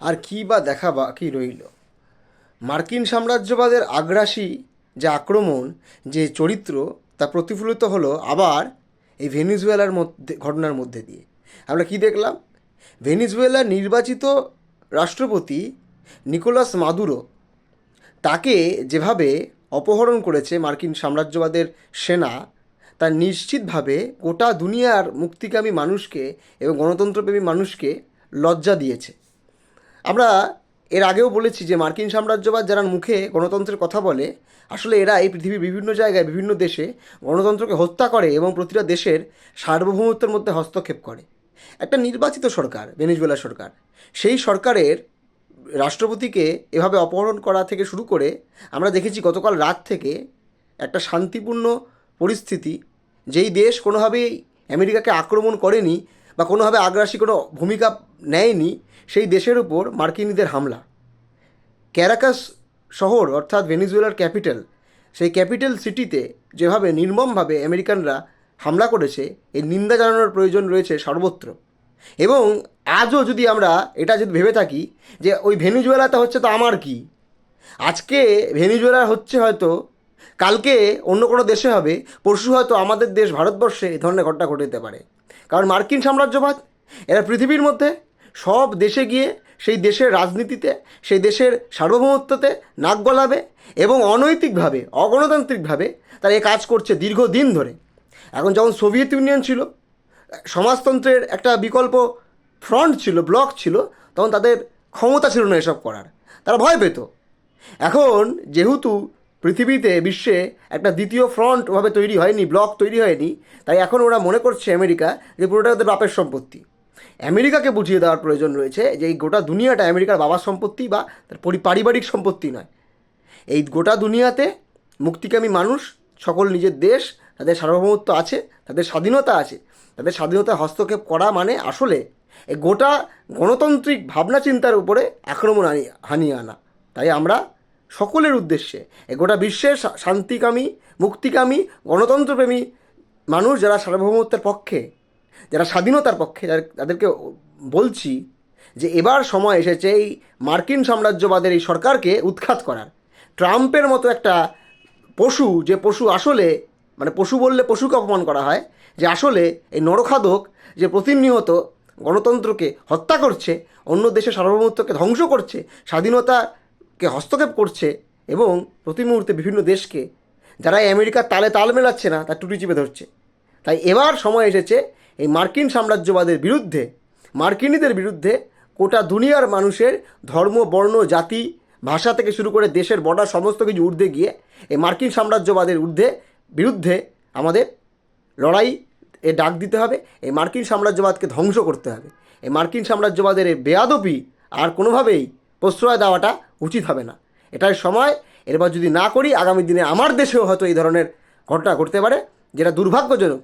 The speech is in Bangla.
আর কী বা দেখা বাকি রইল। মার্কিন সাম্রাজ্যবাদের আগ্রাসী যে আক্রমণ, যে চরিত্র, তা প্রতিফলিত হলো আবার এই ভেনিজুয়েলার মধ্যে, ঘটনার মধ্যে দিয়ে। আমরা কি দেখলাম? ভেনিজুয়েলার নির্বাচিত রাষ্ট্রপতি নিকোলাস মাদুরো তাকে যেভাবে অপহরণ করেছে মার্কিন সাম্রাজ্যবাদের সেনা, তা নিশ্চিতভাবে গোটা দুনিয়ার মুক্তিকামী মানুষকে এবং গণতন্ত্রপ্রেমী মানুষকে লজ্জা দিয়েছে। আমরা এর আগেও বলেছি যে মার্কিন সাম্রাজ্যবাদ যারা মুখে গণতন্ত্রের কথা বলে, আসলে এরা এই পৃথিবীর বিভিন্ন জায়গায়, বিভিন্ন দেশে গণতন্ত্রকে হত্যা করে এবং প্রতিটা দেশের সার্বভৌমত্বের মধ্যে হস্তক্ষেপ করে। একটা নির্বাচিত সরকার, ভেনেজুয়েলা সরকার, সেই সরকারের রাষ্ট্রপতিকে এভাবে অপহরণ করা থেকে শুরু করে আমরা দেখেছি গতকাল রাত থেকে একটা শান্তিপূর্ণ পরিস্থিতি, যেই দেশ কোনোভাবেই আমেরিকাকে আক্রমণ করেনি বা কোনোভাবে আগ্রাসী কোনো ভূমিকা নেয়নি, সেই দেশের উপর মার্কিনীদের হামলা। ক্যারাকাস শহর, অর্থাৎ ভেনিজুয়েলার ক্যাপিটাল, সেই ক্যাপিটাল সিটিতে যেভাবে নির্মমভাবে আমেরিকানরা হামলা করেছে, এই নিন্দা জানানোর প্রয়োজন রয়েছে সর্বত্র। এবং আজও যদি আমরা এটা যদি ভেবে থাকি যে ওই ভেনিজুয়েলাটা হচ্ছে তো আমার কি? আজকে ভেনিজুয়েলা হচ্ছে হয়তো, কালকে অন্য কোনো দেশে হবে, পরশু হয়তো আমাদের দেশ ভারতবর্ষে এই ধরনের ঘটনা ঘটে যেতে পারে। কারণ মার্কিন সাম্রাজ্যবাদ, এরা পৃথিবীর মধ্যে সব দেশে গিয়ে সেই দেশের রাজনীতিতে, সেই দেশের সার্বভৌমত্বতে নাক গলাবে এবং অনৈতিকভাবে, অগণতান্ত্রিকভাবে তারা এ কাজ করছে দীর্ঘদিন ধরে। এখন যখন সোভিয়েত ইউনিয়ন ছিল, সমাজতন্ত্রের একটা বিকল্প ফ্রন্ট ছিল, ব্লক ছিল, তখন তাদের ক্ষমতা ছিল না এসব করার। তারা ভয় পেত। এখন যেহেতু পৃথিবীতে বিশ্বে একটা দ্বিতীয় ফ্রন্ট ওভাবে তৈরি হয়নি, ব্লক তৈরি হয়নি, তাই এখন ওরা মনে করছে আমেরিকা যে পুরোটা ওদের বাপের সম্পত্তি। আমেরিকাকে বুঝিয়ে দেওয়ার প্রয়োজন রয়েছে যে এই গোটা দুনিয়াটা আমেরিকার বাবার সম্পত্তি বা তার পারিবারিক সম্পত্তি নয়। এই গোটা দুনিয়াতে মুক্তিকামী মানুষ, সকল নিজের দেশ, তাদের সার্বভৌমত্ব আছে, তাদের স্বাধীনতা আছে, তাদের স্বাধীনতা হস্তক্ষেপ করা মানে আসলে এই গোটা গণতান্ত্রিক ভাবনা চিন্তার উপরে আক্রমণ হানিয়ে আনা। তাই আমরা সকলের উদ্দেশ্যে। গোটা বিশ্বের শান্তিকামী, মুক্তিকামী, গণতন্ত্রপ্রেমী মানুষ যারা সার্বভৌমত্বের পক্ষে, যারা স্বাধীনতার পক্ষে তাদেরকে বলছি যে এবার সময় এসেছে এই মার্কিন সাম্রাজ্যবাদের এই সরকারকে উৎখাত করার। ট্রাম্পের মতো একটা পশু, যে পশু আসলে মানে পশু বললে পশুকে অপমান করা হয়, যে আসলে এই নরখাদক যে প্রতিনিয়ত গণতন্ত্রকে হত্যা করছে, অন্য দেশের সার্বভৌমত্বকে ধ্বংস করছে স্বাধীনতাকে হস্তক্ষেপ করছে এবং প্রতি মুহূর্তে বিভিন্ন দেশকে, যারা আমেরিকার তালে তাল মেলাচ্ছে না, তার টুটি চিপে ধরছে। তাই এবার সময় এসেছে এই মার্কিন সাম্রাজ্যবাদের বিরুদ্ধে, মার্কিনীদের বিরুদ্ধে গোটা দুনিয়ার মানুষের ধর্ম, বর্ণ, জাতি, ভাষা থেকে শুরু করে দেশের বর্ডার সমস্ত কিছু ঊর্ধ্বে গিয়ে এই মার্কিন সাম্রাজ্যবাদের ঊর্ধ্বে, বিরুদ্ধে আমাদের লড়াই এ ডাক দিতে হবে, এই মার্কিন সাম্রাজ্যবাদকে ধ্বংস করতে হবে। এই মার্কিন সাম্রাজ্যবাদের এই বেয়াদপি আর কোনোভাবেই প্রশ্রয় দেওয়াটা উচিত হবে না। এটাই সময়। এরপর যদি না করি, আগামী দিনে আমার দেশেও হয়তো এই ধরনের ঘটনা ঘটতে পারে, যেটা দুর্ভাগ্যজনক।